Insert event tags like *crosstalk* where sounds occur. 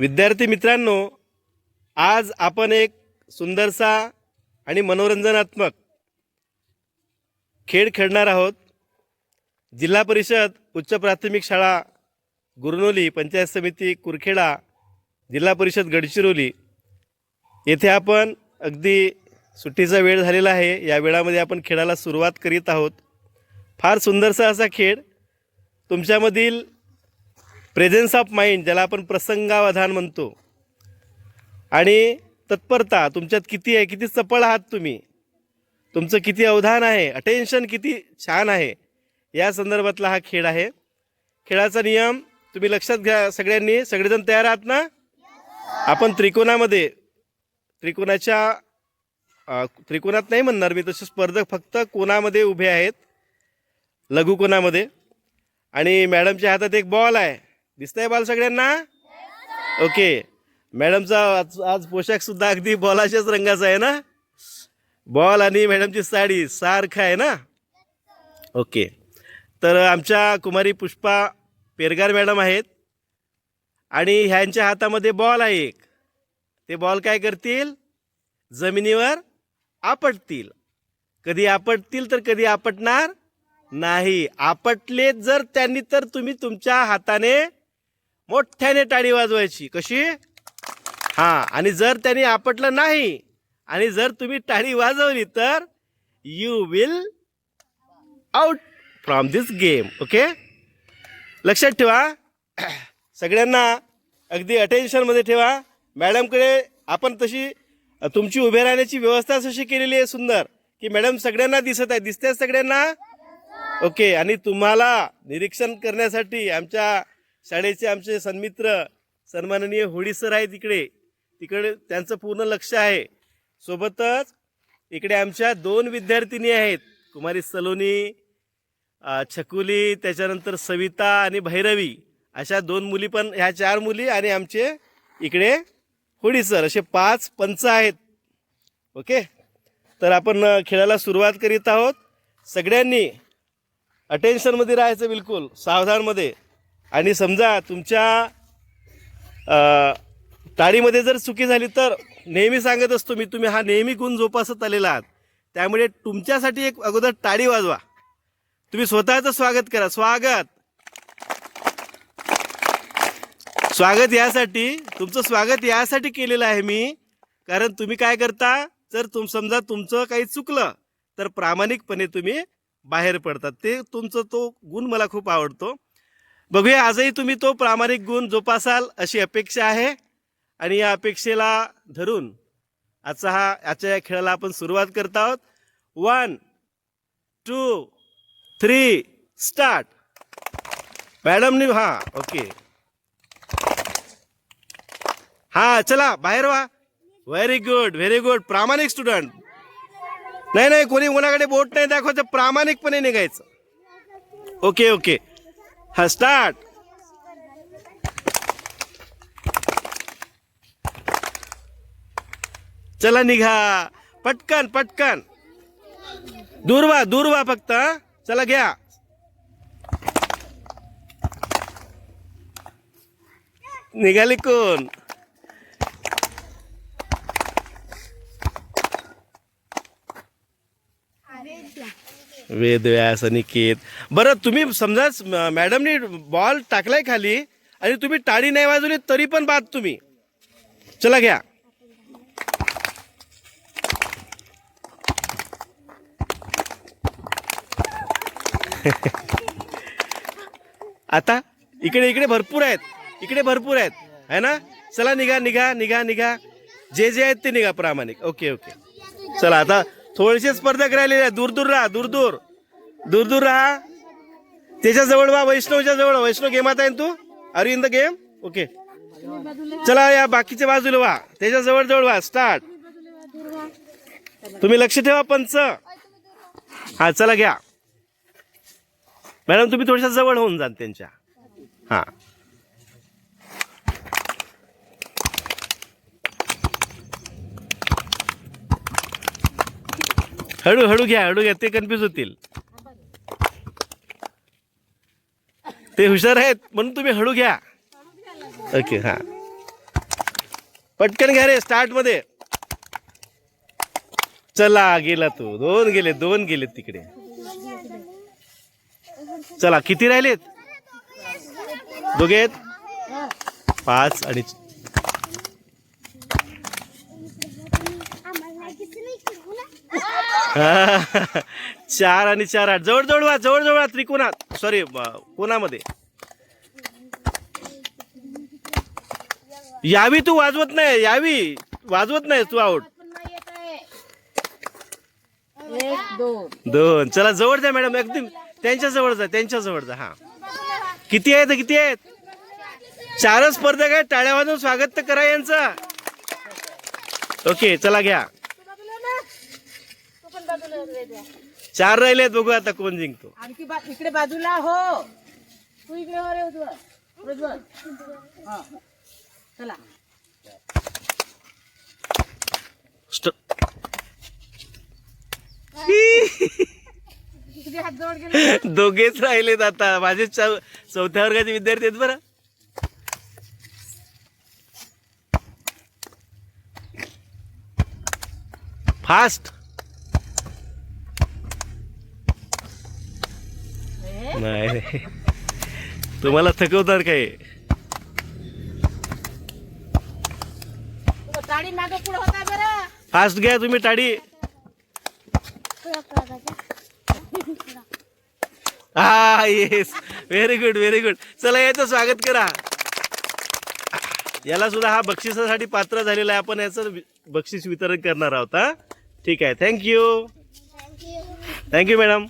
विद्यार्थी मित्रांनो आज आपण एक सुंदरसा आणि मनोरंजनात्मक खेळ खेळणार आहोत. जिल्हा परिषद उच्च प्राथमिक शाळा गुरनोली पंचायत समिती कुरखेडा जिल्हा परिषद गडचिरोली. येथे आपण अगदी सुट्टीचा वेळ झालेला आहे. या वेळामध्ये आपण खेळाला सुरुवात करीत आहोत. फार सुंदरसा असा खेळ तुमच्यामधील प्रेझेन्स ऑफ माइंड ज्याला आपण प्रसंगावधान म्हणतो. आणि तत्परता तुमच्यात किती आहे किती चपळ आहात तुम्ही? तुमचं किती अवधान आहे अटेन्शन किती छान आहे या संदर्भातला हा खेळ आहे. खेळाचा नियम तुम्ही लक्षात घ्या सगळ्यांनी सगळेजण तयार आहात ना? आपण त्रिकोणामध्ये त्रिकोणाच्या त्रिकोणात नाही म्हणणार मी तसे स्पर्धक फक्त कोणामध्ये उभे आहेत? लघुकोणामध्ये आणि मॅडमच्या हातात एक बॉल आहे. दिसतंय बॉल सगळ्यांना? ओके. मॅडमचा आज आज पोशाख सुद्धा अगदी बॉलाच्याच रंगाचा आहे ना? बॉल आणि मॅडमची साडी सारखं आहे ना? ओके. तर आमच्या कुमारी पुष्पा पेरगार मॅडम आहेत. आणि ह्यांच्या हातामध्ये बॉल आहे एक. ते बॉल काय करतील? जमिनीवर आपटतील. कधी आपटतील तर कधी आपटणार नाही. आपटले जर त्यांनी तर तुम्ही तुमच्या हाताने मोठ्याने टाळी वाजवायची. कशी? हां आणि जर त्यांनी आपटलं नाही आणि जर तुम्ही टाळी वाजवली तर you will out from this game okay लक्षात ठेवा. सगळ्यांना अगदी अटेन्शनमध्ये ठेवा. मॅडमकडे आपण तशी तुमची उभे राहण्याची व्यवस्था अशी केलेली आहे सुंदर की मॅडम सगळ्यांना दिसत आहे. दिसते सगळ्यांना? ओके आणि तुम्हाला निरीक्षण करण्यासाठी आमच्या शाळेचे आमचे सन्मित्र सन्माननीय होळी सर आहेत इकडे. तिकडे त्यांचं पूर्ण लक्ष आहे. सोबतच इकडे आमच्या दोन विद्यार्थिनी आहेत. कुमारी सलोनी छकुली त्याच्यानंतर सविता आणि भैरवी. अशा दोन मुली पण ह्या चार मुली आणि आमचे इकडे होळी सर. असे पाच पंच आहेत. ओके? तर आपण खेळायला सुरुवात करीत आहोत. सगळ्यांनी अटेन्शनमध्ये राहायचं बिलकुल. सावधानमध्ये. आणि समजा तुमच्या टाळीमध्ये जर चुकी झाली तर नेहमी सांगत असतो मी तुम्ही हा नेहमी गुण जोपासत आलेला आहात. त्यामुळे तुमच्यासाठी एक अगोदर टाळी वाजवा. तुम्ही स्वतःचं स्वागत करा. स्वागत. स्वागत यासाठी तुमचं स्वागत यासाठी केलेलं आहे मी. कारण तुम्ही काय करता जर तुम समजा तुमचं काही चुकलं तर प्रामाणिकपणे तुम्ही बाहेर पडतात. ते तुमचं तो गुण मला खूप आवडतो. बघूया आजही तुम्ही तो प्रामाणिक गुण जोपासाल अशी अपेक्षा आहे. आणि या अपेक्षेला धरून आजचा हा आजच्या या खेळाला आपण सुरुवात करत आहोत. वन टू थ्री स्टार्ट मॅडमनी हा ओके हा चला बाहेर वा व्हेरी गुड व्हेरी गुड प्रामाणिक स्टुडंट नाही नाही कोणी कोणाकडे बोट नाही दाखवायचं प्रामाणिकपणे निघायचं. ओके ओके हा स्टार्ट चला निघा. पटकन पटकन. दूरवा दूरवा दूर वा फक्त चला घ्या. निघाली कोण? वेद व्यास अनिकेत. बरं तुम्ही समजा मॅडमनी बॉल टाकलाय खाली आणि तुम्ही टाळी नाही वाजवली तरी पण बाद तुम्ही. चला घ्या. *laughs* आता इकडे इकडे भरपूर आहेत. इकडे भरपूर आहेत. है ना? चला निघा निघा निघा निघा. जे जे आहेत ते निघा प्रामाणिक. Okay okay. चला आता थोडेसे स्पर्धक राहिलेले दूर दूर राहा दूर दूर. दूर दूर राहा. त्याच्याजवळ वा वैष्णवच्या जवळ. वैष्णव गेमात आहे ना तू? अरे इन द गेम? ओके. चला या बाकीच्या बाजूला वा. त्याच्याजवळ जवळ वा. स्टार्ट. तुम्ही लक्ष ठेवा पंच. हा चला घ्या. मॅडम तुम्ही थोड्याशा जवळ होऊन जा त्यांच्या. हा. हळू हळू घ्या हळू घ्या ते कन्फ्यूज होतील. ते हुशार आहेत म्हणून तुम्ही हळू घ्या. ओके हा. पटकन घ्या रे स्टार्टमध्ये. चला गेला तू. दोन गेले दोन गेले तिकडे. चला किती राहिलेत? दोघे आहेत? पाच आणि *laughs* चार आणि चार आठ. जवळ जवळ वा जवळ जवळ वा, त्रिकोणात. सॉरी कोणामध्ये? यावी तू वाजवत नाही यावी. वाजवत नाही तू आउट दोन. दोन. चला जवळ जा मॅडम. अगदी त्यांच्या जवळ जा त्यांच्या जवळ जा हा. किती आहेत किती आहेत? चारच स्पर्धक आहेत. टाळ्या वाजवून स्वागत तर करा यांचं. ओके चला घ्या. चार राहिलेत बघू आता कोण जिंकतो. आणखी बा इकडे बाजूला हो. तू इकडे हो रे हा. चला. स्ट- किती हात जवळ गेले? दोघेच राहिलेत आता. माझे चौ- चौथ्या वर्गाचे विद्यार्थी आहेत बरं. फास्ट नाही. तुम्हाला थकवणार काय? तुला गाडी मागे पुढे होता बरं. फास्ट घ्या तुम्ही टाडी हा yes very good very good चला याचं स्वागत करा. याला सुद्धा हा बक्षिसासाठी पात्र झालेला आहे. आपण याचं बक्षीस वितरण करणार आहोत हा? ठीक आहे. Thank you thank you madam